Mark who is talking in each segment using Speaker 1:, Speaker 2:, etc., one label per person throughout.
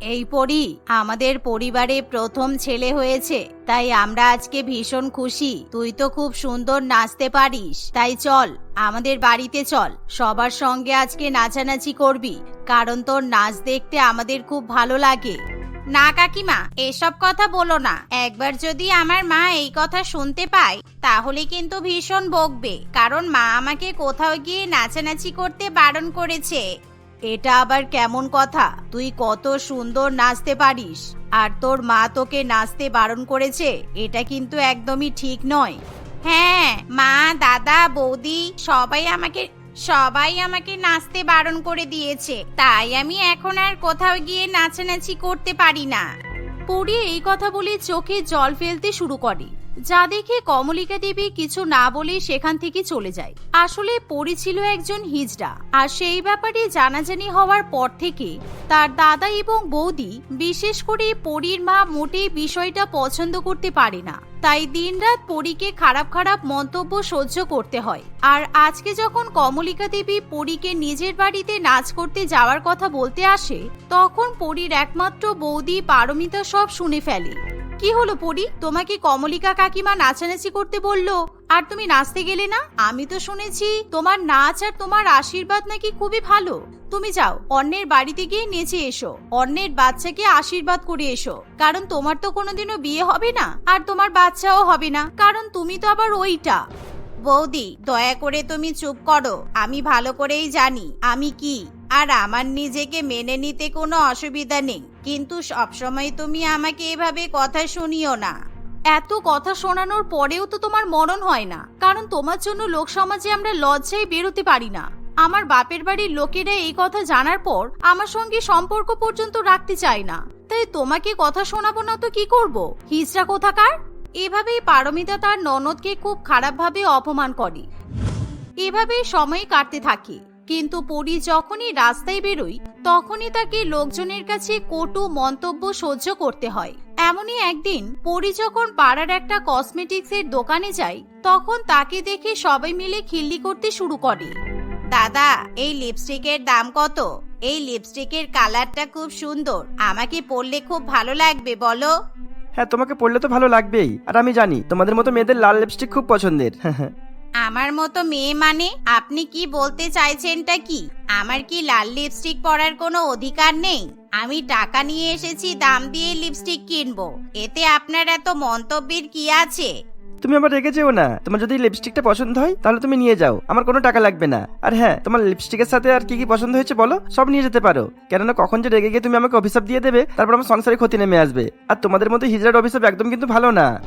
Speaker 1: এই পরি, আমাদের পরিবারে প্রথম ছেলে হয়েছে, তাই আমরা আজকে ভীষণ খুশি। তুই তো খুব সুন্দর নাচতে পারিস। তাই চল, আমাদের বাড়িতে চল। সবার সঙ্গে আজকে নাচানাচি করবি, কারণ তোর নাচ দেখতে আমাদের খুব ভালো লাগে। না কাকিমা, এসব কথা বলো না। একবার যদি আমার মা এই কথা শুনতে পায়, তাহলে কিন্তু ভীষণ বকবে, কারণ মা আমাকে কোথাও গিয়ে নাচানাচি করতে বারণ করেছে। এটা আবার কেমন কথা? তুই কত সুন্দর নাচতে পারিস। আর তোর মা তোকে নাচতে বারণ করেছে, এটা কিন্তু একদমই ঠিক নয়। হ্যাঁ মা, দাদা, বৌদি, সবাই আমাকে সবাই আমাকে নাচতে বারণ করে দিয়েছে। তাই আমি এখন আর কোথাও গিয়ে নাচানাচি করতে পারি না। পরি এই কথা বলে চোখে জল ফেলতে শুরু করে। যা দেখে কমলিকা দেবী কিছু না বলে সেখান থেকে চলে যায়। আসলে পরি ছিল একজন হিজড়া, আর সেই ব্যাপারে জানাজানি হওয়ার পর থেকে তার দাদা এবং বৌদি বিশেষ করে পরীর মা মোটেই বিষয়টা পছন্দ করতে পারে না। তাই দিনরাত পরীকে খারাপ খারাপ মন্তব্য সহ্য করতে হয়। আর আজকে যখন কমলিকা দেবী পরীকে নিজের বাড়িতে নাচ করতে যাওয়ার কথা বলতে আসে, তখন পরীর একমাত্র বৌদি পারমিতা সব শুনে ফেলে। কি হলো পরি? তোমাকে কমলিকা কাকিমা নাচানাচি করতে বলল। আর তুমি নাচতে গেলে না? আমি তো শুনেছি তোমার নাচ আর তোমার আশীর্বাদ নাকি খুবই ভালো। তুমি যাও, অন্যের বাড়িতে গিয়ে নেচে এসো। অন্যের বাচ্চাকে আশীর্বাদ করে এসো। কারণ তোমার তো কোনোদিনও বিয়ে হবে না, আর তোমার বাচ্চাও হবে না। কারণ তুমি তো আবার ওইটা। বৌদি, দয়া করে তুমি চুপ করো। আমি ভালো করেই জানি আমি কি। আর আমার নিজেকে মেনে নিতে কোনো অসুবিধা নেই। কিন্তু সবসময় তুমি আমাকে এভাবে কথা শুনিও না। এত কথা শোনানোর পরেও তো তোমার মরণ হয় না। কারণ তোমার জন্য লোক সমাজে আমরা লজ্জায় বেরোতে পারি না। আমার বাপের বাড়ির লোকেরা এই কথা জানার পর আমার সঙ্গে সম্পর্ক পর্যন্ত রাখতে চায় না। তাই তোমাকে কথা শোনাবো না তো কি করব? হিজড়া কোথাকার? এভাবেই পারমিতা তার ননদকে খুব খারাপভাবে অপমান করে। এভাবেই সময় কাটতে থাকে। কিন্তু পরি যখনই রাস্তায় বেরোই, তখনই তাকে লোকজনের কাছে কটু মন্তব্য সহ্য করতে হয়। এমনই একদিন পরি যখন পাড়ার একটা কসমেটিক্সের দোকানে যায়, তখন তাকে দেখে সবাই মিলে খিল্লি করতে শুরু করে। দাদা, এই লিপস্টিকের দাম কত? এই লিপস্টিকের কালারটা খুব সুন্দর। আমাকে পরলে খুব ভালো লাগবে, বলো।
Speaker 2: হ্যাঁ তোমাকে পড়লে তো ভালো লাগবেই। আর আমি জানি, তোমাদের মতো মেয়েদের লাল লিপস্টিক খুব পছন্দের।
Speaker 1: আমার মতো মেয়ে মানে আপনি কি বলতে চাইছেনটা কি? আমার কি লাল লিপস্টিক পরার কোনো অধিকার নেই? আমি টাকা নিয়ে এসেছি, দাম দিয়ে লিপস্টিক কিনবো। এতে আপনার এত মন্তব্যের কি আছে?
Speaker 2: তুমি আবার রেগে যেও না। তোমার যদি লিপস্টিকটা পছন্দ হয়, তাহলে তুমি নিয়ে যাও। আমার কোনো টাকা লাগবে না। আর হ্যাঁ তোমার লিপস্টিকের সাথে আর কি কি পছন্দ হয়েছে বলো? সব নিয়ে যেতে পারো। কেননা কখন যে রেগে গিয়ে তুমি আমাকে অভিশাপ দিয়ে দেবে, তারপর আমার সংসারে ক্ষতি নেমে আসবে। আর তোমাদের মতো হিজড়ার অভিশাপ একদম কিন্তু ভালো না।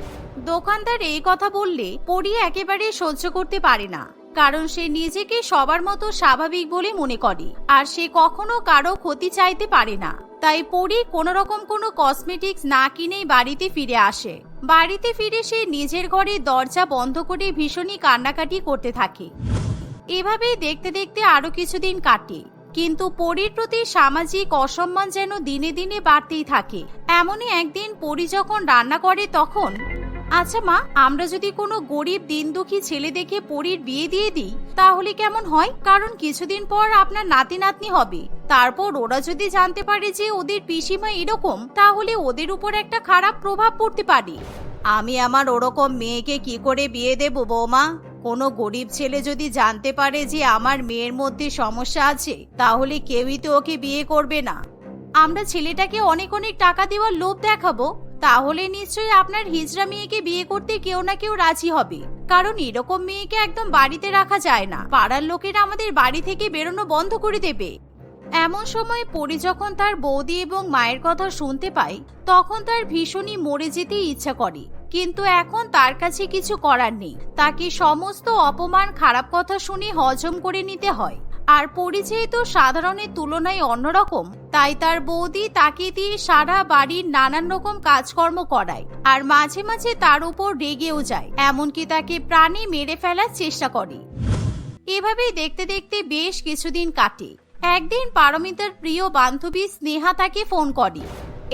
Speaker 1: দোকানদার এই কথা বললে পরি একেবারে সহ্য করতে পারে না। কারণ সে নিজেকে সবার মতো স্বাভাবিক বলে মনে করে। আর সে কখনো কারও ক্ষতি চাইতে পারে না। তাই পরি কোনো রকম কোনো কসমেটিক্স না কিনেই বাড়িতে ফিরে আসে। বাড়িতে ফিরে সে নিজের ঘরে দরজা বন্ধ করে ভীষণই কান্নাকাটি করতে থাকে। এভাবেই দেখতে দেখতে আরও কিছুদিন কাটে। কিন্তু পরীর প্রতি সামাজিক অসম্মান যেন দিনে দিনে বাড়তেই থাকে। এমনই একদিন পরী যখন রান্না করে তখন আচ্ছা মা, আমরা যদি কোনো গরিব দিন দুঃখী ছেলে দেখে পরীর বিয়ে দিয়ে দিই, তাহলে কেমন হয়? কারণ কিছুদিন পর আপনার নাতি নাতনি হবে। তারপর ওরা যদি জানতে পারে যে ওদের পিসিমা এরকম, তাহলে ওদের উপর একটা খারাপ প্রভাব পড়তে পারে। আমি আমার ওরকম মেয়েকে কি করে বিয়ে দেব বৌমা? কোনো গরিব ছেলে যদি জানতে পারে যে আমার মেয়ের মধ্যে সমস্যা আছে, তাহলে কেউই তো ওকে বিয়ে করবে না। আমরা ছেলেটাকে অনেক অনেক টাকা দেওয়ার লোভ দেখাবো। তাহলে নিশ্চয়ই আপনার হিজড়া মেয়েকে বিয়ে করতে কেউ না কেউ রাজি হবে। কারণ এরকম মেয়েকে একদম বাড়িতে রাখা যায় না। পাড়ার লোকেরা আমাদের বাড়ি থেকে বেরোনো বন্ধ করে দেবে। এমন সময় পরি যখন তার বৌদি এবং মায়ের কথা শুনতে পায়, তখন তার ভীষণই মরে যেতে ইচ্ছা করে। কিন্তু এখন তার কাছে কিছু করার নেই। তাকে সমস্ত অপমান, খারাপ কথা শুনে হজম করে নিতে হয়। আর পরিচয় তো সাধারণের তুলনায় অন্যরকম, তাই তার বৌদি তাকে দিয়ে সারা বাড়ির নানান রকম কাজকর্ম করায়, আর মাঝে মাঝে তার উপর রেগেও যায়, এমনকি তাকে প্রাণে মেরে ফেলার চেষ্টা করে। এভাবেই দেখতে দেখতে বেশ কিছুদিন কাটে। একদিন পারমিতার প্রিয় বান্ধবী স্নেহা তাকে ফোন করে।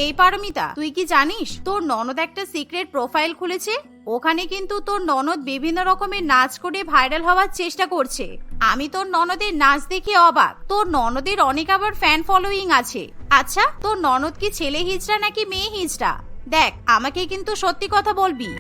Speaker 1: এই পারমিতা, তুই কি জানিস? তোর ননদ একটা সিক্রেট প্রোফাইল খুলেছে? ওখানে কিন্তু তোর ননদ বিভিন্ন রকমের নাচ করে ভাইরাল হওয়ার চেষ্টা করছে। আমি তোর ননদের নাচ দেখে অবাক। তোর ননদের অনেক আবার ফ্যান ফলোয়িং আছে। আচ্ছা তোর ননদ কি ছেলে হিজড়া নাকি মেয়ে হিজড়া? দেখ, আমাকে কিন্তু সত্যি কথা বলবি।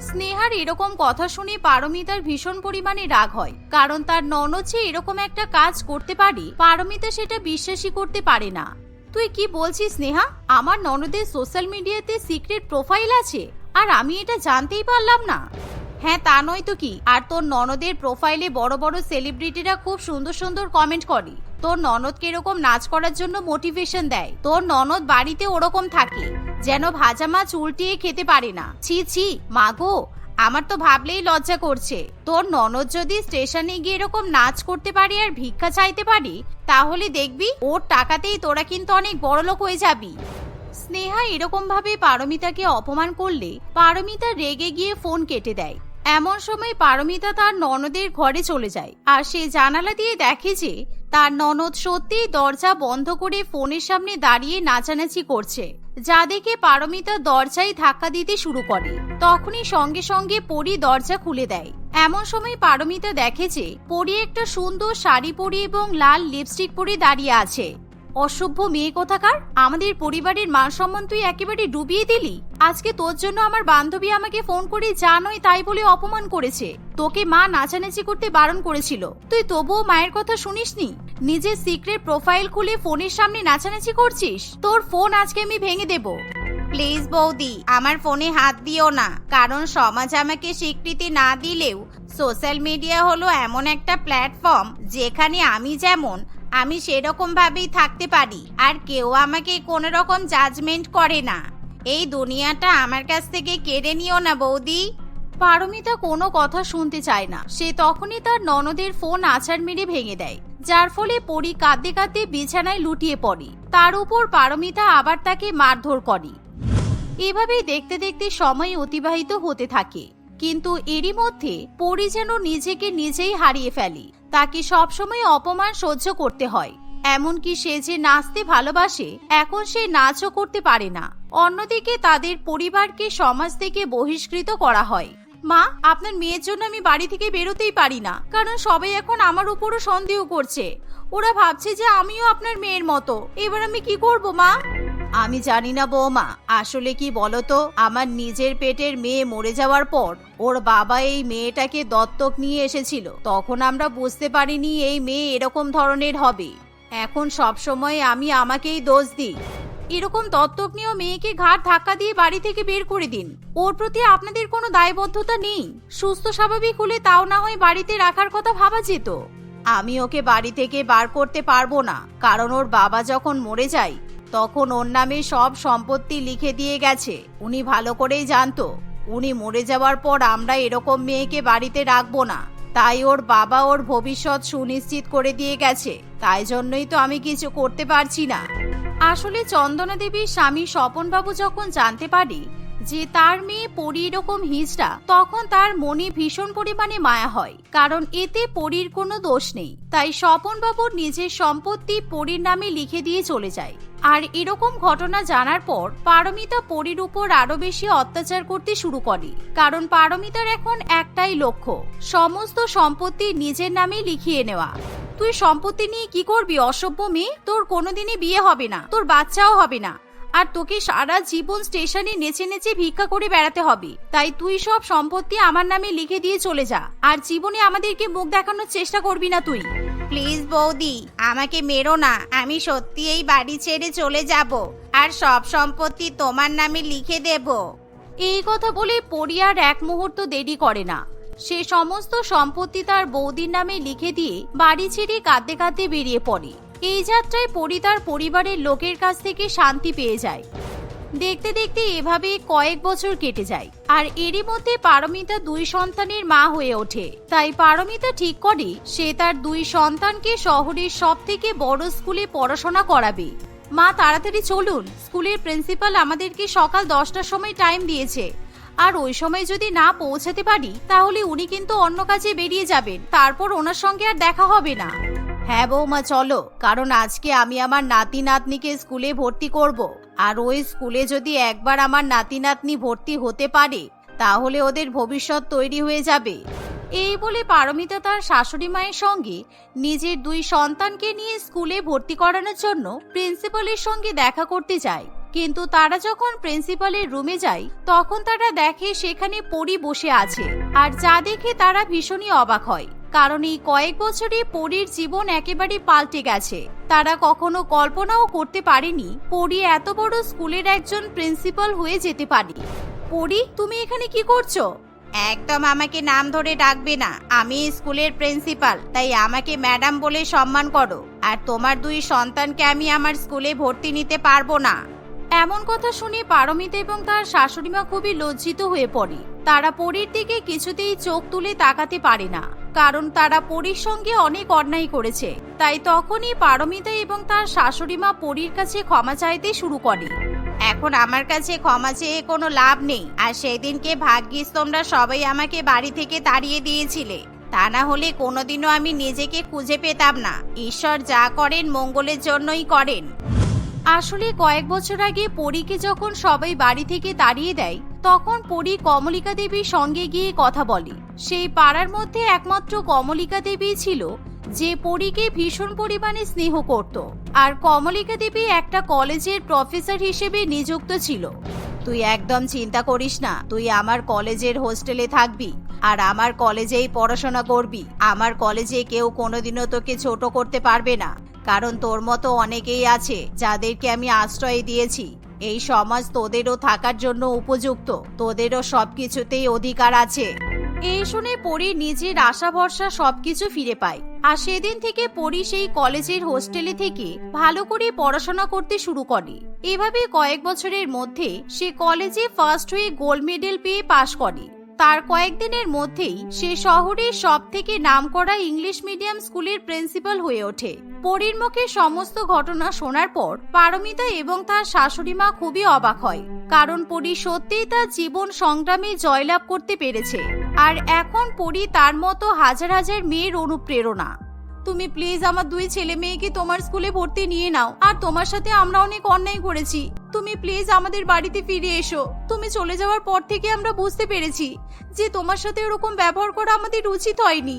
Speaker 1: স্নেহার এরকম কথা শুনে পারমিতার ভীষণ পরিমাণে রাগ হয়। কারণ তার ননদ যে এরকম একটা কাজ করতে পারে, পারমিতা সেটা বিশ্বাসই করতে পারে না। তুই কি বলছিস, স্নেহা? আমার ননদের সোশ্যাল মিডিয়াতে সিক্রেট প্রোফাইল আছে, আর আমি এটা জানতেই পারলাম না। হ্যাঁ তা নয় তো কি? আর তোর ননদের প্রোফাইলে বড় বড় সেলিব্রিটিরা খুব সুন্দর সুন্দর কমেন্ট করে। তোর ননদকে এরকম নাচ করার জন্য মোটিভেশন দেয়? তোর ননদ বাড়িতে ওরকম থাকে, যেন ভাজা মাছ উল্টিয়ে খেতে পারে না। ছি ছি মাগো আমার তো ভাবলেই লজ্জা করছে। তোর ননদ যদি স্টেশনে গিয়ে এরকম নাচ করতে পারি আর ভিক্ষা চাইতে পারি, তাহলে দেখবি ওর টাকাতেই তোরা কিন্তু অনেক বড় লোক হয়ে যাবি। স্নেহা এরকম ভাবে পারমিতাকে অপমান করলে পারমিতা রেগে গিয়ে ফোন কেটে দেয়। এমন সময় পারমিতা তার ননদের ঘরে চলে যায় আর সে জানালা দিয়ে দেখে যে তার ননদ সত্যিই দরজা বন্ধ করে ফোনের সামনে দাঁড়িয়ে নাচানাচি করছে। যা দেখে পারমিতা দরজায় ধাক্কা দিতে শুরু করে। তখনই সঙ্গে সঙ্গে পরি দরজা খুলে দেয়। এমন সময় পারমিতা দেখে যে পরি একটা সুন্দর শাড়ি পরে এবং লাল লিপস্টিক পরে দাঁড়িয়ে আছে। অসভ্য মেয়ে কোথাকার? আমাদের পরিবারের মান সম্মান তুই একেবারে ডুবিয়ে দিলি। আজকে তোর জন্য আমার বান্ধবী আমাকে ফোন করে নয় তাই বলে অপমান করেছে। তোকে মা নাচানাচি করতে বারণ করেছিল। তুই তবুও মায়ের কথা শুনিসনি? নিজের সিক্রেট প্রোফাইল খুলে ফোনের সামনে নাচানাচি করছিস? তোর ফোন আজকে আমি ভেঙে দেব। প্লিজ বৌদি, আমার ফোনে হাত দিও না। কারণ সমাজ আমাকে স্বীকৃতি না দিলেও সোশ্যাল মিডিয়া হলো এমন একটা প্ল্যাটফর্ম যেখানে আমি যেমন আমি সেরকম ভাবেই থাকতে পারি, আর কেউ আমাকে কোনো রকম জাজমেন্ট করে না। এই দুনিয়াটা আমার কাছ থেকে কেড়ে নিও না, বৌদি। পারমিতা কোনো কথা শুনতে চায় না। সে তখনই তার ননদের ফোন আছাড় মেরে ভেঙে দেয়, যার ফলে পরি কাঁদতে কাঁদতে বিছানায় লুটিয়ে পড়ে। তার উপর পারমিতা আবার তাকে মারধর করে। এভাবেই দেখতে দেখতে সময় অতিবাহিত হতে থাকে, কিন্তু এরই মধ্যে পরি যেন নিজেকে নিজেই হারিয়ে ফেলে। তাকে সবসময় অপমান সহ্য করতে হয়। এমনকি সে যে নাচতে ভালোবাসে, এখন সে নাচও করতে পারে না। অন্যদিকে তাদের পরিবারকে সমাজ থেকে বহিষ্কৃত করা হয়। মা, আপনার মেয়ের জন্য আমি বাড়ি থেকে বেরোতেই পারি না, কারণ সবাই এখন আমার উপরও সন্দেহ করছে। ওরা ভাবছে যে আমিও আপনার মেয়ের মতো। এবার আমি কি করব, মা? আমি জানি না বৌমা, আসলে কি বলতো? আমার নিজের পেটের মেয়ে মরে যাওয়ার পর ওর বাবা এই মেয়েটাকে দত্তক নিয়ে এসেছিল। তখন আমরা বুঝতে পারিনি এই মেয়ে এরকম ধরনের হবে। এখন সব সময় আমি আমাকেই দোষ দিই। এরকম দত্তক নিয়েও মেয়েকে ঘাট ধাক্কা দিয়ে বাড়ি থেকে বের করে দিন। ওর প্রতি আপনাদের কোনো দায়বদ্ধতা নেই। সুস্থ, স্বাভাবিক হলে তাও না হয় বাড়িতে রাখার কথা ভাবা যেত। আমি ওকে বাড়ি থেকে বার করতে পারব না, কারণ ওর বাবা যখন মরে যায় তখন ওর নামে সব সম্পত্তি লিখে দিয়ে গেছে। উনি ভালো করেই জানতো। উনি মরে যাওয়ার পর আমরা এরকম মেয়েকে বাড়িতে রাখব না। তাই ওর বাবা ওর ভবিষ্যৎ সুনিশ্চিত করে দিয়ে গেছে। তাই জন্যই তো আমি কিছু করতে পারছি না। আসলে চন্দনা দেবীর স্বামী স্বপনবাবু যখন জানতে পারি যে তার মেয়ে পরি এরকম হিজড়া, তখন তার মনে ভীষণ পরিমাণে মায়া হয়। কারণ এতে পরীর কোনো দোষ নেই। তাই স্বপনবাবুর নিজের সম্পত্তি পরীর নামে লিখে দিয়ে চলে যায়। আর এরকম ঘটনা জানার পর পারমিতা পরীর উপর আরও বেশি অত্যাচার করতে শুরু করে। কারণ পারমিতার এখন একটাই লক্ষ্য, সমস্ত সম্পত্তি নিজের নামে লিখিয়ে নেওয়া। তুই সম্পত্তি নিয়ে কি করবি, অসভ্য মেয়ে? তোর কোনোদিনই বিয়ে হবে না, তোর বাচ্চাও হবে না। আর তোকে সারা জীবন স্টেশনে নেচে নেচে ভিক্ষা করে বেড়াতে হবে। তাই তুই সব সম্পত্তি আমার নামে লিখে দিয়ে চলে যা। আর জীবনে আমাদেরকে মুখ দেখানোর চেষ্টা করবি না তুই। প্লিজ বৌদি আমাকে মেরো না। আমি সত্যি এই বাড়ি ছেড়ে চলে যাব। আর সব সম্পত্তি তোমার নামে লিখে দেব। এই কথা বলে পরিয়ার এক মুহূর্ত দেরি করে না। সে সমস্ত সম্পত্তি তার বৌদির নামে লিখে দিয়ে বাড়ি ছেড়ে কাঁদতে কাঁদতে বেরিয়ে পড়ে। এই যাত্রায় পরি তার পরিবারের লোকের কাছ থেকে শান্তি পেয়ে যায়। দেখতে দেখতে এভাবে কয়েক বছর কেটে যায়। আর এরই মধ্যে পারমিতা দুই সন্তানের মা হয়ে ওঠে। তাই পারমিতা ঠিক করে সে তার দুই সন্তানকে শহরের সব থেকে বড় স্কুলে পড়াশোনা করাবে। মা, তাড়াতাড়ি চলুন। স্কুলের প্রিন্সিপাল আমাদেরকে সকাল দশটার সময় টাইম দিয়েছে। আর ওই সময় যদি না পৌঁছাতে পারি, তাহলে উনি কিন্তু অন্য কাজে বেরিয়ে যাবেন। তারপর ওনার সঙ্গে আর দেখা হবে না। হ্যাঁ বৌমা, চলো। কারণ আজকে আমি আমার নাতি নাতনিকে স্কুলে ভর্তি করব। আর ওই স্কুলে যদি একবার আমার নাতি নাতনি ভর্তি হতে পারে, তাহলে ওদের ভবিষ্যৎ তৈরি হয়ে যাবে। এই বলে পারমিতা তার শাশুড়ি মায়ের সঙ্গে নিজের দুই সন্তানকে নিয়ে স্কুলে ভর্তি করানোর জন্য প্রিন্সিপালের সঙ্গে দেখা করতে যায়। কিন্তু তারা যখন প্রিন্সিপালের রুমে যায়, তখন তারা দেখে সেখানে পরি বসে আছে। আর যা দেখে তারা ভীষণই অবাক হয়। কারণ এই কয়েক বছরে পরীর জীবন একেবারে পাল্টে গেছে। তারা কখনো কল্পনাও করতে পারেনি পরি এত বড় স্কুলের একজন প্রিন্সিপাল হয়ে যেতে পারে। পরি তুমি এখানে কি করছ? একদম আমাকে নাম ধরে ডাকবে না। আমি স্কুলের প্রিন্সিপাল তাই আমাকে ম্যাডাম বলে সম্মান করো। আর তোমার দুই সন্তানকে আমি আমার স্কুলে ভর্তি নিতে পারব না। এমন কথা শুনে পারমিতা এবং তার শাশুড়িমা খুবই লজ্জিত হয়ে পড়ে। তারা পরীর দিকে কিছুতেই চোখ তুলে তাকাতে পারে না। কারণ তারা পরীর সঙ্গে অনেক অন্যায় করেছে। তাই তখনই পারমিতা এবং তার শাশুড়িমা পরীর কাছে ক্ষমা চাইতে শুরু করে। এখন আমার কাছে ক্ষমা চেয়ে কোনো লাভ নেই। আর সেদিনকে ভাগ্যিস তোমরা সবাই আমাকে বাড়ি থেকে তাড়িয়ে দিয়েছিলে। তা না হলে কোনোদিনও আমি নিজেকে খুঁজে পেতাম না। ঈশ্বর যা করেন মঙ্গলের জন্যই করেন। আসলে কয়েক বছর আগে পরীকে যখন সবাই বাড়ি থেকে তাড়িয়ে দেয়, তখন পরী কমলিকা দেবীর সঙ্গে গিয়ে কথা বলে। সেই পাড়ার মধ্যে একমাত্র কমলিকা দেবী ছিল, যে পরীকে ভীষণ পরিমাণে স্নেহ করত। আর কমলিকা দেবী একটা কলেজের প্রফেসর হিসেবে নিযুক্ত ছিল। তুই একদম চিন্তা করিস না, তুই আমার কলেজের হোস্টেলে থাকবি, আর আমার কলেজেই পড়াশোনা করবি। আমার কলেজে কেউ কোনোদিনও তোকে ছোট করতে পারবে না। কারণ তোর মতো অনেকেই আছে যাদেরকে আমি আশ্রয় দিয়েছি। এই সমাজ তোদেরও থাকার জন্য উপযুক্ত। তোদেরও সবকিছুতেই অধিকার আছে। এই শুনে পরি নিজের আশা ভরসা সবকিছু ফিরে পায়। আর সেদিন থেকে পরি সেই কলেজের হোস্টেলে থেকে ভালো করে পড়াশোনা করতে শুরু করে। এভাবে কয়েক বছরের মধ্যে সে কলেজে ফার্স্ট হয়ে গোল্ড মেডেল পেয়ে পাশ করে। তার কয়েকদিনের মধ্যেই সে শহরের সব থেকে নামকরা ইংলিশ মিডিয়াম স্কুলের প্রিন্সিপাল হয়ে ওঠে। পরীর মুখে সমস্ত ঘটনা শোনার পর পারমিতা এবং তার শাশুড়ি মা খুবই অবাক হয়, কারণ পরি সত্যিই তার জীবন সংগ্রামে জয়লাভ করতে পেরেছে। আর এখন পরি তার মতো হাজার হাজার মেয়ের অনুপ্রেরণা। তুমি প্লিজ আমার দুই ছেলে মেয়েকে তোমার স্কুলে ভর্তি নিয়ে নাও। আর তোমার সাথে আমরা অনেক অন্যায় করেছি। তুমি প্লিজ আমাদের বাড়িতে ফিরে এসো। তুমি চলে যাওয়ার পর থেকে আমরা বুঝতে পেরেছি যে তোমার সাথে ওরকম ব্যবহার করা আমাদের উচিত হয়নি।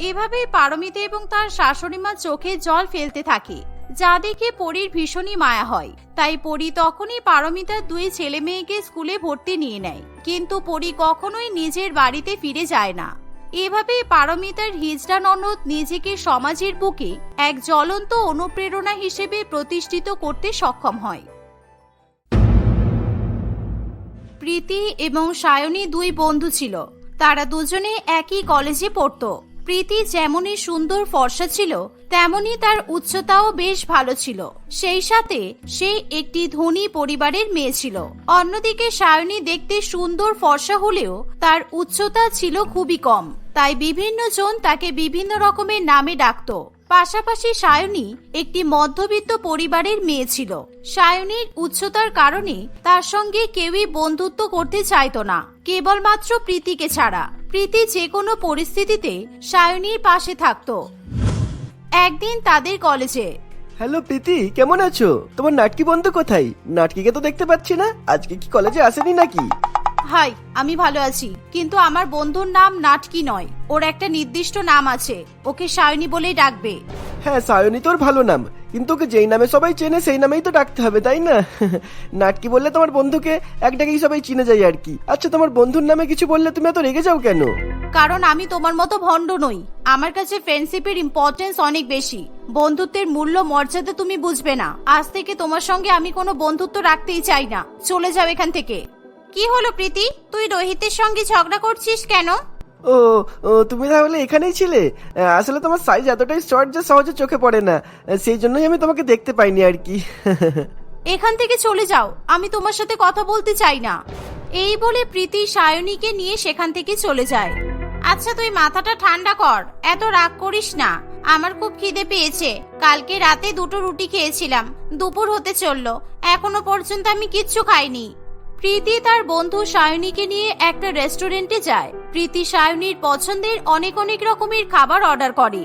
Speaker 1: এভাবেই পারমিতা এবং তার শাশুড়ি মা চোখে জল ফেলতে থাকে। যা দেখে পরীর ভীষণই মায়া হয়। তাই পরী তখনই পারমিতার দুই ছেলে মেয়েকে স্কুলে ভর্তি নিয়ে নেয়। কিন্তু পরী কখনোই নিজের বাড়িতে ফিরে যায় না। এভাবেই পারমিতার হিজড়া ননদ নিজেকে সমাজের বুকে এক জ্বলন্ত অনুপ্রেরণা হিসেবে প্রতিষ্ঠিত করতে সক্ষম হয়। প্রীতি এবং সায়নী দুই বন্ধু ছিল। তারা দুজনে একই কলেজে পড়তো। প্রীতি যেমনই সুন্দর ফর্সা ছিল তেমনি তার উচ্চতাও বেশ ভালো ছিল। সেই সাথে সে একটি ধনী পরিবারের মেয়ে ছিল। অন্যদিকে সায়নী দেখতে সুন্দর ফর্সা হলেও তার উচ্চতা ছিল খুবই কম। তাই বিভিন্ন জন তাকে বিভিন্ন রকমের নামে ডাকতো। পাশাপাশি সায়নী একটি মধ্যবিত্ত পরিবারের মেয়ে ছিল। সায়নীর উচ্চতার কারণে তার সঙ্গে কেউই বন্ধুত্ব করতে চাইতো না, কেবলমাত্র প্রীতিকে ছাড়া। প্রীতি যে কোনো পরিস্থিতিতে সায়নীর পাশে থাকতো। একদিন তাদের কলেজে।
Speaker 2: হ্যালো প্রীতি কেমন আছো? তোমার নাটকি বন্ধু কোথায়? নাটকিকে তো দেখতে পাচ্ছি না। আজকে কি কলেজে আসেনি নাকি?
Speaker 1: হাই আমি ভালো আছি কিন্তু আমার বন্ধুর নাম নাটকি নয়। ওর একটা নির্দিষ্ট নাম আছে ওকে সায়নী বলেই ডাকবে।
Speaker 2: হ্যাঁ সায়নী তোর ভালো নাম। কিন্তু ওকে যেই নামে সবাই চেনে, সেই নামেই তো ডাকতে হবে, তাই না? নাটকি বললে তোমার বন্ধুকে এক ডাকেই সবাই চিনে যায় আর কি। আচ্ছা তোমার বন্ধুর নামে কিছু বললে তুমি এত রেগে যাও কেন?
Speaker 1: কারণ আমি তোমার মতো ভণ্ড নই। আমার কাছে ফ্রেন্ডশিপের ইম্পর্টেন্স অনেক বেশি। বন্ধুত্বের মূল্য, মর্যাদা তুমি বুঝবে না। আজ থেকে তোমার সঙ্গে আমি কোনো বন্ধুত্ব রাখতেই চাই না। চলে যাও এখান থেকে। কি হলো প্রীতি? তুই রোহিতের সঙ্গে ঝগড়া করছিস কেন?
Speaker 2: ও ও, তুমি তাহলে এখানেই ছিলে? আসলে তোমার সাইজ এতটাই শর্ট যে সহজে চোখে পড়ে না। সেই জন্যই আমি তোমাকে দেখতে পাইনি আর কি।
Speaker 1: এখান থেকে চলে যাও, আমি তোমার সাথে কথা বলতে চাই না। এই বলে প্রীতি সায়নীকে নিয়ে সেখান থেকে চলে যায়। আচ্ছা তুই মাথাটা ঠান্ডা কর, এত রাগ করিস না। আমার খুব খিদে পেয়েছে, কালকে রাতে দুটো রুটি খেয়েছিলাম, দুপুর হতে চলল, এখনও পর্যন্ত আমি কিচ্ছু খাইনি। প্রীতি তার বন্ধু সায়নীকে নিয়ে একটা রেস্টুরেন্টে যায়। প্রীতি সায়নীর পছন্দের অনেক অনেক রকমের খাবার অর্ডার করে।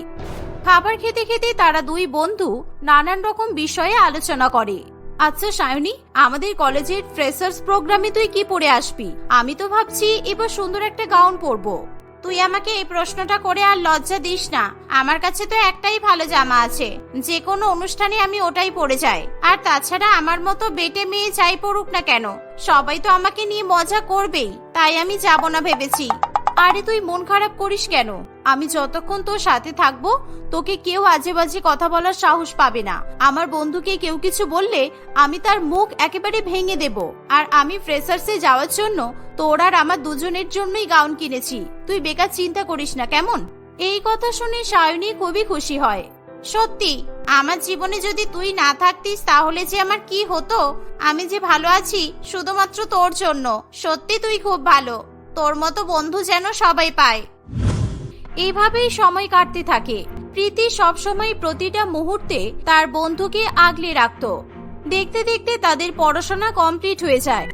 Speaker 1: খাবার খেতে খেতে তারা দুই বন্ধু নানান রকম বিষয়ে আলোচনা করে। আচ্ছা সায়নী, আমাদের কলেজের ফ্রেশার্স প্রোগ্রামে তুই কি পরে আসবি? আমি তো ভাবছি এবার সুন্দর একটা গাউন পরবো। তুই আমাকে এই প্রশ্নটা করে আর লজ্জা দিস না। আমার কাছে তো একটাই ভালো জামা আছে। যে কোনো অনুষ্ঠানে আমি ওটাই পরে যাই। আর তাছাড়া আমার মতো বেটে মেয়ে যাই পড়ুক না কেন? সবাই তো আমাকে নিয়ে মজা করবেই। তাই আমি যাব না ভেবেছি। আরে তুই মন খারাপ করিস কেন? আমি যতক্ষণ তোর সাথে থাকব, তোকে কেউ আজে বাজে কথা বলার সাহস পাবে না। আমার বন্ধুকে কেউ কিছু বললে আমি তার মুখ একেবারে ভেঙে দেব। আর আমি ফ্রেশার্সে যাওয়ার জন্য তোর আর আমার দুজনের জন্যই গাউন কিনেছি। তুই বেকার চিন্তা করিস না, কেমন? এই কথা শুনে সায়নী খুবই খুশি হয়। সত্যি, আমার জীবনে যদি তুই না থাকতিস তাহলে যে আমার কি হতো? আমি যে ভালো আছি শুধুমাত্র তোর জন্য। সত্যি তুই খুব ভালো। তোর মতো বন্ধু যেন সবাই পায়। এইভাবেই সময় কাটতে থাকে। প্রীতি সবসময় প্রতিটা মুহূর্তে তার বন্ধুকে আগলে রাখত। দেখতে দেখতে তাদের পড়াশোনা কমপ্লিট হয়ে যায়।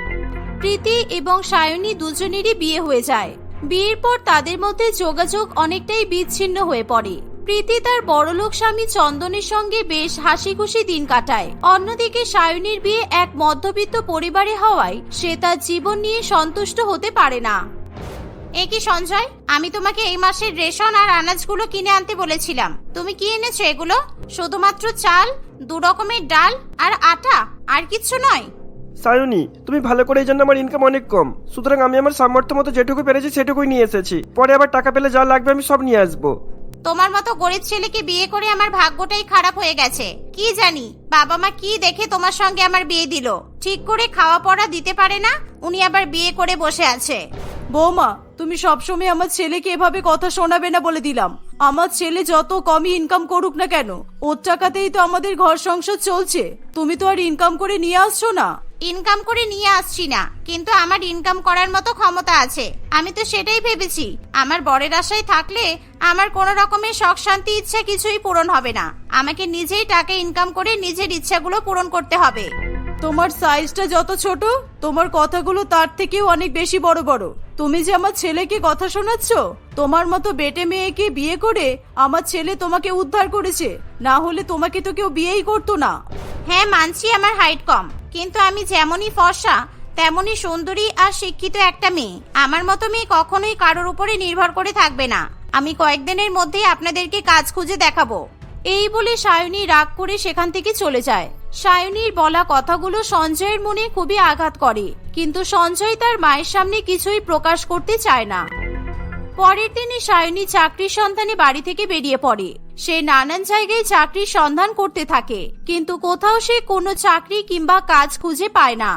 Speaker 1: প্রীতি এবং সায়নী দুজনেরই বিয়ে হয়ে যায়। বিয়ের পর তাদের মধ্যে যোগাযোগ অনেকটাই বিচ্ছিন্ন হয়ে পড়ে। প্রীতি তার বড়লোক স্বামী চন্দনের সঙ্গে বেশ হাসি খুশি দিন কাটায়। অন্যদিকে সায়নীর বিয়ে এক মধ্যবিত্ত পরিবারে হওয়ায় সে তার জীবন নিয়ে সন্তুষ্ট হতে পারে না। এ কি সঞ্জয়? আমি তোমাকে এই মাসের রেশন আর আনাজগুলো কিনে আনতে বলেছিলাম। তুমি কি এনেছো এগুলো? শুধুমাত্র চাল দু রকমের ডাল আর আটা আর কিচ্ছু নয়।
Speaker 2: সায়নী তুমি ভালো করে এই জন্য আমার ইনকাম অনেক কম। সুতরাং আমি আমার সামর্থ্য মতো যেটুকু পেরেছি সেটুকুই নিয়ে এসেছি। পরে আবার টাকা পেলে যা লাগবে আমি সব নিয়ে আসব।
Speaker 1: তোমার মতো গরিব ছেলেকে বিয়ে করে আমার ভাগ্যটাই খারাপ হয়ে গেছে। কি জানি বাবা মা কি দেখে তোমার সঙ্গে আমার বিয়ে দিল। ঠিক করে খাওয়া পড়া দিতে পারে না, উনি আবার বিয়ে করে বসে আছে।
Speaker 3: বৌমা, তুমি সবসময় আমার ছেলেকে এভাবে কথা শোনাবে না বলে দিলাম। আমার ছেলে যত কমই ইনকাম করুক না কেন, ওর টাকাতেই তো আমাদের ঘর সংসার চলছে। তুমি তো আর ইনকাম করে নিয়ে আসছো না।
Speaker 1: ইনকাম করে নিয়ে আসছি না কিন্তু আমার ইনকাম করার মতো ক্ষমতা আছে। আমি তো সেটাই ভেবেছি। আমার বরের আশায় থাকলে আমার কোনো রকমের শখ শান্তি ইচ্ছা কিছুই পূরণ হবে না। আমাকে নিজেই টাকা ইনকাম করে নিজের ইচ্ছাগুলো পূরণ করতে হবে।
Speaker 3: তোমার সাইজটা যত ছোট তোমার কথাগুলো তার থেকেও অনেক বেশি বড় বড়। তুমি যে আমার ছেলেকে কথা শোনাচ্ছ তোমার মতো বেটে মেয়েকে বিয়ে করে আমার ছেলে তোমাকে উদ্ধার করেছে না হলে তোমাকে তো কেউ বিয়েই করতো না।
Speaker 1: হ্যাঁ মানছি আমার হাইট কম। কিন্তু আমি যেমনই ফর্সা, তেমনই সুন্দরী আর শিক্ষিত একটা মেয়ে। আমার মতো মেয়ে কখনোই কারোর উপরে নির্ভর করে থাকবে না। আমি কয়েকদিনের মধ্যেই আপনাদেরকে কাজ খুঁজে দেখাবো। এই বলে সায়নী রাগ করে সেখান থেকে চলে যায়। সায়নীর বলা কথাগুলো সঞ্জয়ের মনে খুবই আঘাত করে, কিন্তু সঞ্জয় তার মায়ের সামনে কিছুই প্রকাশ করতে চায় না। পরের দিনে সায়নী চাকরির সন্ধানে বাড়ি থেকে বেরিয়ে পড়ে। সে নানান জায়গায় চাকরির সন্ধান করতে থাকে, কিন্তু কোথাও সে কোনো চাকরি কিংবা কাজ খুঁজে পায় না।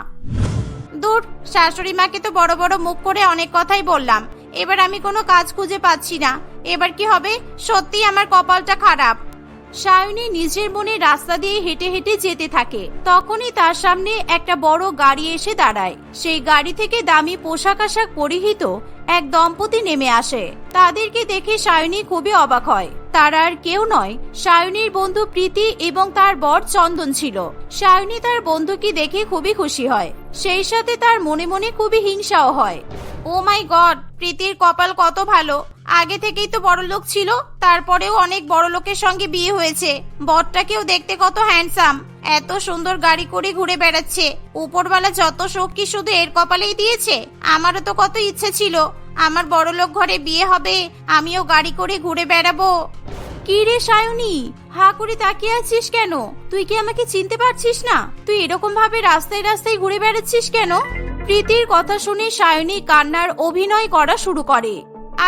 Speaker 1: দূর, শাশুড়ি মাকে তো বড় বড় মুখ করে অনেক কথাই বললাম। এবার আমি কোনো কাজ খুঁজে পাচ্ছি না। এবার কি হবে? সত্যি আমার কপালটা খারাপ। সায়নী নিজের মনে রাস্তা দিয়ে হেঁটে হেঁটে যেতে থাকে। তখনই তার সামনে একটা বড় গাড়ি এসে দাঁড়ায়। সেই গাড়ি থেকে দামি পোশাক আশাক পরিহিত এক দম্পতি নেমে আসে। তাদেরকে দেখে সায়নী খুবই অবাক হয়। তারা আর কেউ নয়, সায়নীর বন্ধু প্রীতি এবং তার বর চন্দন ছিল। সায়নী তার বন্ধুকে দেখে খুবই খুশি হয়। সেই সাথে তার মনে মনে খুবই হিংসাও হয়। ও মাই গড প্রীতির কপাল কত ভালো। আগে থেকেই তো বড় লোক ছিল, তারপরেও অনেক বড় লোকের সঙ্গে বিয়ে হয়েছে। বরটাকেও দেখতে কত হ্যান্ডসাম এত সুন্দর গাড়ি করে ঘুরে বেড়াচ্ছে। উপরওয়ালা যত শোক কি শুধু এর কপালেই দিয়েছে? আমারও তো কত ইচ্ছে ছিল। আমার বড় লোক ঘরে বিয়ে হবে, আমিও গাড়ি করে ঘুরে বেড়াবো। কি রে সায়নী? হা করে তাকিয়ে আছিস কেন? তুই কি আমাকে চিনতে পারছিস না? তুই এরকম ভাবে রাস্তায় রাস্তায় ঘুরে বেড়াচ্ছিস কেন? প্রীতির কথা শুনে সায়নী কান্নার অভিনয় করা শুরু করে।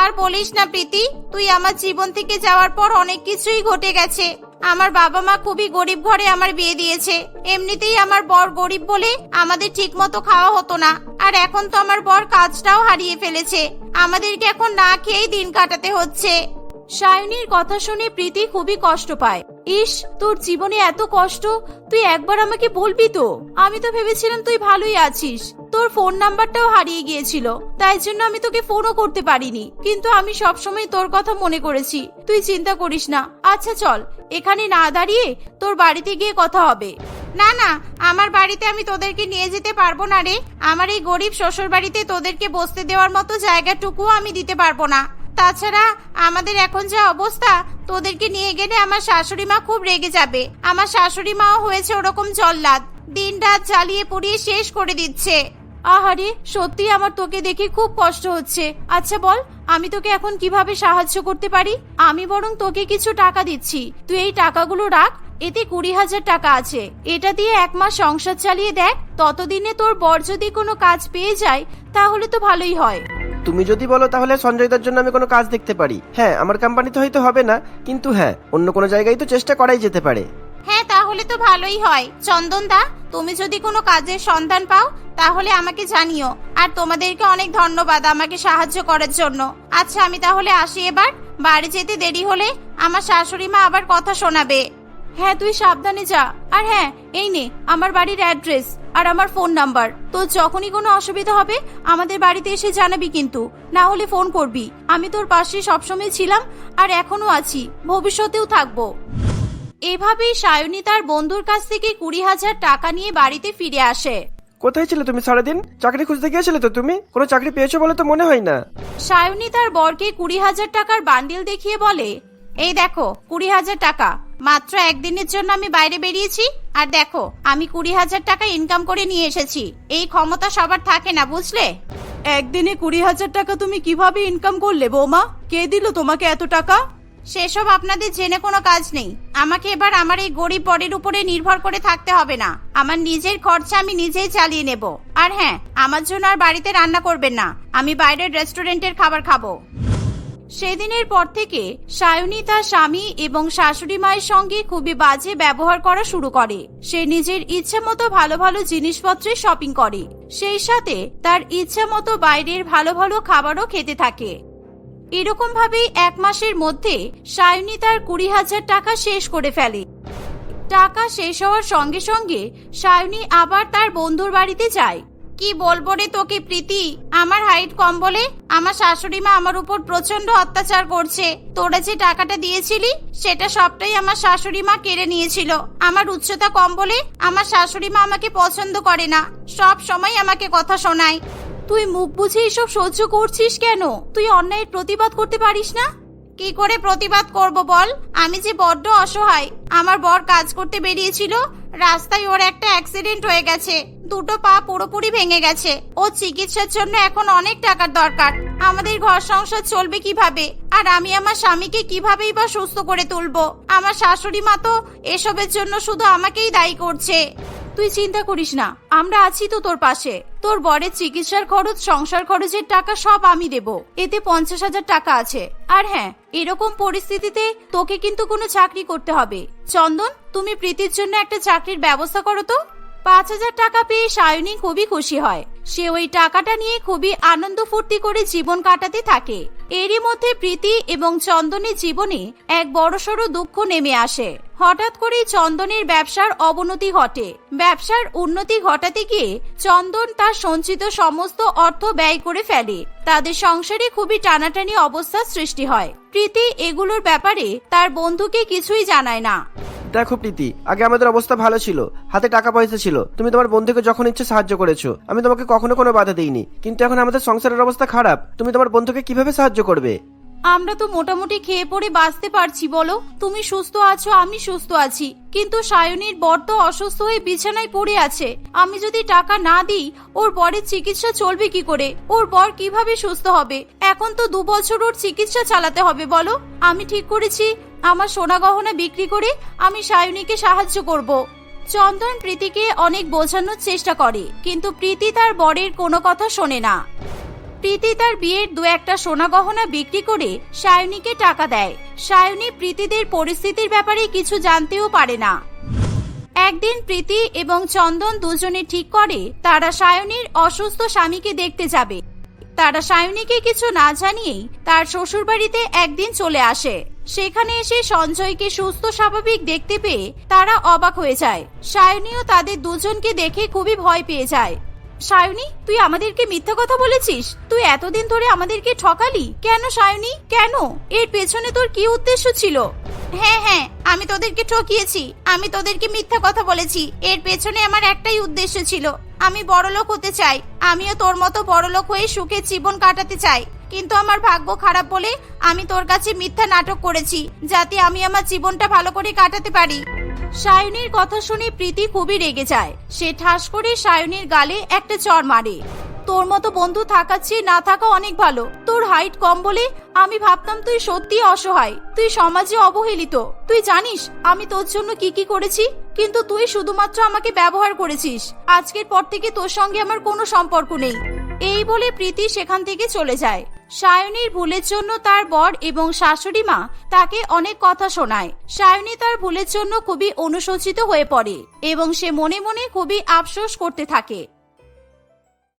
Speaker 1: আর বলিস না প্রীতি, তুই আমার জীবন থেকে যাওয়ার পর অনেক কিছুই ঘটে গেছে। আমার বাবা মা খুবই গরিব ঘরে আমার বিয়ে দিয়েছে। এমনিতেই আমার বর গরিব বলে আমাদের ঠিক মতো খাওয়া হতো না। আর এখন তো আমার বর কাজটাও হারিয়ে ফেলেছে। আমাদেরকে এখন না খেয়েই দিন কাটাতে হচ্ছে। সায়নীর কথা শুনে প্রীতি খুবই কষ্ট পায়। ইস, তোর জীবনে এত কষ্ট? তুই একবার আমাকে বলবি তো? আমি তো ভেবেছিলাম তুই ভালোই আছিস। তোর ফোন নাম্বারটাও হারিয়ে গিয়েছিল। তাই জন্য আমি তোকে ফোনও করতে পারিনি। কিন্তু আমি সবসময় তোর কথা মনে করেছি। তুই চিন্তা করিস না। আচ্ছা চল, এখানে না দাঁড়িয়ে তোর বাড়িতে গিয়ে কথা হবে। না না, আমার বাড়িতে আমি তোদেরকে নিয়ে যেতে পারব না রে। আমার এই গরিব শ্বশুর বাড়িতে তোদেরকে বসতে দেওয়ার মতো জায়গাটুকুও আমি দিতে পারব না। তাছাড়া আমাদের এখন যা অবস্থা, তোদেরকে নিয়ে গেলে আমার শাশুড়ি মা খুব রেগে যাবে। আমার শাশুড়ি মাও হয়েছে ওরকম জল্লাদ।
Speaker 4: দিন রাত জ্বালিয়ে পুড়িয়ে শেষ করে দিচ্ছে।
Speaker 1: আহারে সত্যি আমার তোকে দেখে খুব কষ্ট হচ্ছে। আচ্ছা বল, আমি তোকে এখন কীভাবে সাহায্য করতে পারি? আমি বরং তোকে কিছু টাকা দিচ্ছি। তুই এই টাকাগুলো রাখ, এতে কুড়ি হাজার টাকা আছে। এটা দিয়ে এক মাস সংসার চালিয়ে দেখ, ততদিনে তোর বর যদি কোনো কাজ পেয়ে যায়, তাহলে তো ভালোই হয়।
Speaker 2: তুমি যদি বলো তাহলে সঞ্জয়দার জন্য আমি কোনো কাজ দেখতে পারি। হ্যাঁ আমার কোম্পানিতে হয়তো হবে না, কিন্তু হ্যাঁ অন্য কোনো জায়গায় তো চেষ্টা করাই যেতে পারে।
Speaker 4: হ্যাঁ তাহলে তো ভালোই হয়। চন্দন দা তুমি যদি কোনো কাজের সন্ধান পাও, তাহলে আমাকে জানিও। আর তোমাদেরকে অনেক ধন্যবাদ আমাকে সাহায্য করার জন্য। আচ্ছা আমি তাহলে আসি এবার। বাড়ি যেতে দেরি হলে আমার শাশুড়ি মা আবার কথা শোনাবে।
Speaker 1: হ্যাঁ তুই সাবধানে যা। আর হ্যাঁ এই নে আমার বাড়ির অ্যাড্রেস আর আমার ফোন নাম্বার। তো যখনই কোনো অসুবিধা হবে আমাদের বাড়িতে এসে জানাবি কিন্তু। না হলে ফোন করবি। আমি তোর পাশে সবসময় ছিলাম আর এখনও আছি। ভবিষ্যতেও থাকব। এভাবেই সায়নী তার বন্ধুর কাছ থেকে কুড়ি হাজার টাকা নিয়ে বাড়িতে ফিরে আসে।
Speaker 2: কোথায় ছিলে তুমি সারাদিন? চাকরি খুঁজতে গিয়েছিলে তো তুমি? কোনো চাকরি পেয়েছ বলে তো মনে হয় না।
Speaker 1: সায়নী তার বরকে কুড়ি হাজার টাকার বান্ডিল দেখিয়ে বলে
Speaker 4: এই দেখো কুড়ি হাজার টাকা। মাত্র একদিনের জন্য আমি বাইরে বেরিয়েছি আর দেখো আমি কুড়ি হাজার টাকা ইনকাম করে নিয়ে এসেছি। এই ক্ষমতা সবার থাকে না বুঝলে?
Speaker 1: একদিনে কুড়ি হাজার টাকা তুমি কীভাবে ইনকাম করলে বৌমা? কে দিল তোমাকে এত টাকা?
Speaker 4: সেসব আপনাদের জেনে কোনো কাজ নেই। আমাকে এবার আমার এই গরিব বডির উপরে নির্ভর করে থাকতে হবে না। আমার নিজের খরচা আমি নিজেই চালিয়ে নেব। আর হ্যাঁ আমার জন্য আর বাড়িতে রান্না করবেন না। আমি বাইরের রেস্টুরেন্টের খাবার খাব।
Speaker 1: সেদিনের পর থেকে সায়নী তার স্বামী এবং শাশুড়ি মায়ের সঙ্গে খুবই বাজে ব্যবহার করা শুরু করে। সে নিজের ইচ্ছে মতো ভালো ভালো জিনিসপত্রে শপিং করে। সেই সাথে তার ইচ্ছে মতো বাইরের ভালো ভালো খাবারও খেতে থাকে। এরকম ভাবেই এক মাসের মধ্যে সায়নী তার কুড়ি হাজার টাকা শেষ করে ফেলে। টাকা শেষ হওয়ার সঙ্গে সঙ্গে সায়নী আবার তার বন্ধুর বাড়িতে যায়।
Speaker 4: কি বলব রে তোকে, প্রীতি? আমার হাইট কম বলে আমার শাশুড়ি মা আমার উপর প্রচণ্ড অত্যাচার করছে। তোরা যে টাকাটা দিয়েছিলি, সেটা সবটাই আমার শাশুড়ি মা কেড়ে নিয়েছিল। আমার উচ্চতা কম বলে আমার শাশুড়ি মা আমাকে পছন্দ করে না। সব সময় আমাকে কথা শোনায়।
Speaker 1: তুই মুখ বুঝে এসব সহ্য করছিস কেন? তুই অন্যায়ের প্রতিবাদ করতে পারিস না?
Speaker 4: কি করে প্রতিবাদ করব বল? আমি যে বড্ড অসহায়। আমার বর কাজ করতে বেরিয়েছিল। রাস্তায় ওর একটা অ্যাক্সিডেন্ট হয়ে গেছে। দুটো পা পুরোপুরি ভেঙে গেছে। ও চিকিৎসার জন্য এখন অনেক টাকার দরকার। আমাদের ঘর সংসার চলবে কীভাবে? আর আমি আমার স্বামীকে কিভাবেই বা সুস্থ করে তুলবো? আমার শাশুড়ি মা তো এসবের জন্য শুধু আমাকেই দায়ী করছে।
Speaker 1: তুই চিন্তা করিস না, আমরা আছি তো তোর পাশে। তোর বরের চিকিৎসার খরচ, সংসার খরচের টাকা সব আমি দেব। এতে পঞ্চাশ হাজার টাকা আছে। আর হ্যাঁ এরকম পরিস্থিতিতে তোকে কিন্তু কোনো চাকরি করতে হবে। চন্দন, তুমি প্রীতির জন্য একটা চাকরির ব্যবস্থা করো তো। পাঁচ হাজার টাকা পেয়ে সায়নী খুবই খুশি হয়। সে ওই টাকাটা নিয়ে খুবই আনন্দ ফুর্তি করে জীবন কাটাতে থাকে। এরই মধ্যে প্রীতি এবং চন্দনের জীবনে এক বড়সড় দুঃখ নেমে আসে। হঠাৎ করেই চন্দনের ব্যবসার অবনতি ঘটে। ব্যবসার উন্নতি ঘটাতে গিয়ে চন্দন তার সঞ্চিত সমস্ত অর্থ ব্যয় করে ফেলে। তাদের সংসারে খুবই টানাটানি অবস্থার সৃষ্টি হয়। প্রীতি এগুলোর ব্যাপারে তার বন্ধুকে কিছুই জানায় না।
Speaker 2: দেখো প্রীতি, আগে আমাদের অবস্থা ভালো ছিল, হাতে টাকা পয়সা ছিল। তুমি তোমার বন্ধুকে যখন ইচ্ছে সাহায্য করেছ, আমি তোমাকে কখনো কোনো বাধা দিইনি। কিন্তু এখন আমাদের সংসারের অবস্থা খারাপ, তুমি তোমার বন্ধুকে কীভাবে সাহায্য করবে?
Speaker 1: আমরা তো মোটামুটি খেয়ে পড়ে বাঁচতে পারছি, বলো। তুমি সুস্থ আছো, আমি সুস্থ আছি। কিন্তু সায়নীর বর তো অসুস্থ হয়ে বিছানায় পড়ে আছে। আমি যদি টাকা না দিই, ওর বরের চিকিৎসা চলবে কি করে? ওর বর কীভাবে সুস্থ হবে? এখন তো দু বছর ওর চিকিৎসা চালাতে হবে, বলো। আমি ঠিক করেছি আমার সোনা গহনা বিক্রি করে আমি সায়নীকে সাহায্য করব। চন্দন প্রীতিকে অনেক বোঝানোর চেষ্টা করে, কিন্তু প্রীতি তার বরের কোনো কথা শোনে না। প্রীতি তার বিয়ের দু একটা সোনা গহনা বিক্রি করে সায়নীকে টাকা দেয়। সায়নী প্রীতিদের পরিস্থিতির ব্যাপারে কিছু জানতেও পারে না। একদিন প্রীতি এবং চন্দন দুজনে ঠিক করে, তারা সায়নীর অসুস্থ স্বামীকে দেখতে যাবে। তারা সায়নীকে কিছু না জানিয়েই তার শ্বশুরবাড়িতে একদিন চলে আসে। সেখানে এসে সঞ্জয়কে সুস্থ, স্বাভাবিক দেখতে পেয়ে তারা অবাক হয়ে যায়। সায়নীও তাদের দুজনকে দেখে খুবই ভয় পেয়ে যায়। সায়নী, তুই আমাদেরকে মিথ্যা কথা বলেছিস? তুই এতদিন ধরে আমাদেরকে ঠকালি? কেন সায়নী? কেন? এর পেছনে তোর কি উদ্দেশ্য ছিল?
Speaker 4: হ্যাঁ হ্যাঁ আমি তোদেরকে ঠকিয়েছি, আমি তোদেরকে মিথ্যা কথা বলেছি। এর পেছনে আমার একটাই উদ্দেশ্য ছিল। আমি বড়লোক হতে চাই, আমিও তোর মতো বড়লোক হয়ে সুখে জীবন কাটাতে চাই। কিন্তু আমার ভাগ্য খারাপ বলে আমি তোর কাছে মিথ্যা নাটক করেছি, যাতে আমি আমার জীবনটা ভালো করে কাটাতে পারি।
Speaker 1: সায়নীর কথা শুনে প্রীতি খুবই রেগে যায়। সে ঠাস করে সায়নীর গালে একটা চর মারে।
Speaker 3: তোর মতো বন্ধু থাকার চেয়ে না থাকা অনেক ভালো। তোর হাইট কম বলে আমি ভাবতাম তুই সত্যি অসহায়। তুই সমাজে অবহেলিত। তুই জানিস আমি তোর জন্য কি কি করেছি? কিন্তু তুই শুধুমাত্র আমাকে ব্যবহার করেছিস। আজকের পর থেকে তোর সঙ্গে আমার কোনো সম্পর্ক নেই।
Speaker 1: এই বলে প্রীতি সেখান থেকে চলে যায়। সায়নীর ভুলের জন্য তার বর এবং শাশুড়ি মা তাকে অনেক কথা শোনায়। সায়নী তার ভুলের জন্য খুবই অনুশোচিত হয়ে পড়ে এবং সে মনে মনে খুবই আফসোস করতে থাকে।